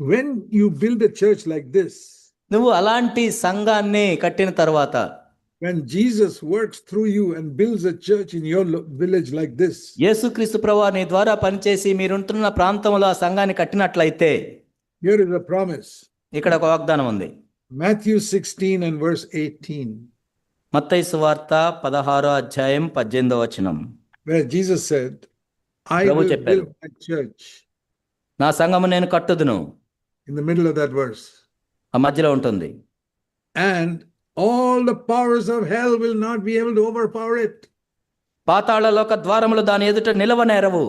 When you build a church like this, నువ్వు అలాంటి సంఘాన్ని కట్టిన తర్వాత when Jesus works through you and builds a church in your village like this, యేసుక్రీస్తు ప్రభు నీ ద్వారా పనిచేసి మీరుంటున్న ప్రాంతంలో ఆ సంఘాన్ని కట్టినట్లయితే here is a promise. ఇక్కడ ఒక వాగ్దానం ఉంది Matthew 16 and verse 18, మత్తయి సువార్త పదహారో అధ్యాయం పద్దెనిమిదో వచనం where Jesus said, I will build my church. నా సంఘము నేను కట్టుదును In the middle of that verse. ఆ మధ్యలో ఉంటుంది And all the powers of hell will not be able to overpower it. పాతాళ లోక ద్వారములు దాని ఎదుట నిలవనేరవు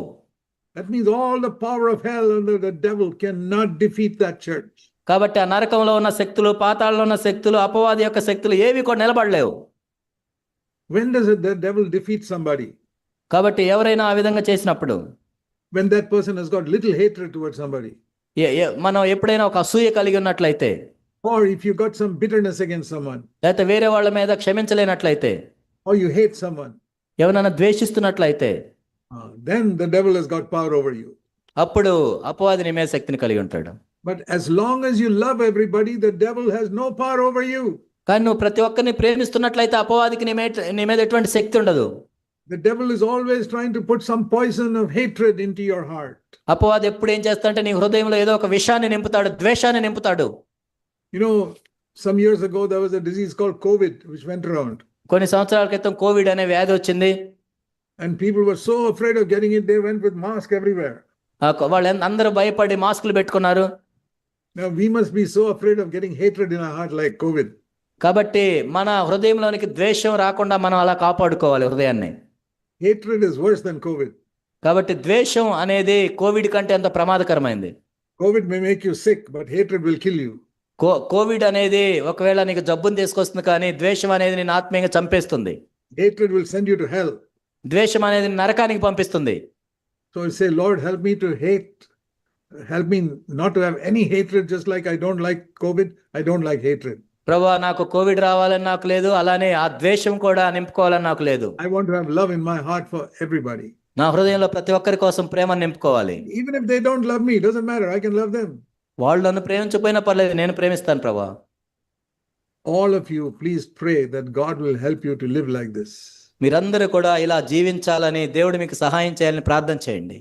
That means all the power of hell under the devil cannot defeat that church. కాబట్టి ఆ నరకంలో ఉన్న శక్తులు పాతాళంలో ఉన్న శక్తులు అపవాది యొక్క శక్తులు ఏవి కూడా నిలబడలేవు When does it- the devil defeat somebody? కాబట్టి ఎవరైనా ఆ విధంగా చేసినప్పుడు When that person has got little hatred towards somebody. మనం ఎప్పుడైనా ఒక అసూయ కలిగి ఉన్నట్లయితే Or if you got some bitterness against someone, లేకపోతే వేరే వాళ్ళ మీద క్షమించలేనట్లయితే or you hate someone, ఎవరైనా ద్వేషిస్తున్నట్లయితే uh, then the devil has got power over you. అప్పుడు అపవాది నీ మీద శక్తిని కలిగి ఉంటాడు But as long as you love everybody, the devil has no power over you. కానీ నువ్వు ప్రతి ఒక్కరిని ప్రేమిస్తున్నట్లయితే అపవాదికి నీ మీద నీ మీద ఎటువంటి శక్తి ఉండదు The devil is always trying to put some poison of hatred into your heart. అపవాది ఎప్పుడు ఏం చేస్తాడంటే నీ హృదయంలో ఏదో ఒక విషాన్ని నింపుతాడు ద్వేషాన్ని నింపుతాడు You know, some years ago, there was a disease called COVID, which went around. కొన్ని సంవత్సరాల క్రితం కోవిడ్ అనే వ్యాధి వచ్చింది And people were so afraid of getting it, they went with mask everywhere. ఆ కొ- వాళ్ళు అందరూ భయపడి మాస్కులు పెట్టుకున్నారు Now, we must be so afraid of getting hatred in our heart like COVID. కాబట్టి మన హృదయంలోనికి ద్వేషం రాకుండా మనం అలా కాపాడుకోవాలి హృదయాన్ని hatred is worse then Covid కాబట్టి ద్వేషం అనేది కోవిడ్ కంటే ఎంత ప్రమాదకరమైంది. Covid may make you sick but hatred will kill you co Covid అనేది ఒకవేళ నీకు జబ్బుని తీసుకొస్తుంది కానీ ద్వేషం అనేది నేను ఆత్మీయంగా చంపేస్తుంది. Hatred will send you to hell ద్వేషం అనేది నరకానికి పంపిస్తుంది. So say Lord help me to hate help me not to have any hatred just like I don't like Covid I don't like hatred ప్రభు నాకు కోవిడ్ రావాలని నాకు లేదు అలానే ఆ ద్వేషం కూడా నింపుకోవాలని నాకు లేదు. I want to have love in my heart for everybody నా హృదయంలో ప్రతి ఒక్కరి కోసం ప్రేమ నింపుకోవాలి. Even if they don't love me doesn't matter I can love them వాళ్ళు నన్ను ప్రేమించకపోయినా పర్లేదు నేను ప్రేమిస్తాను ప్రభు. All of you please pray that God will help you to live like this మీరందరూ కూడా ఇలా జీవించాలని దేవుడు మీకు సహాయం చేయాలని ప్రార్థన చేయండి.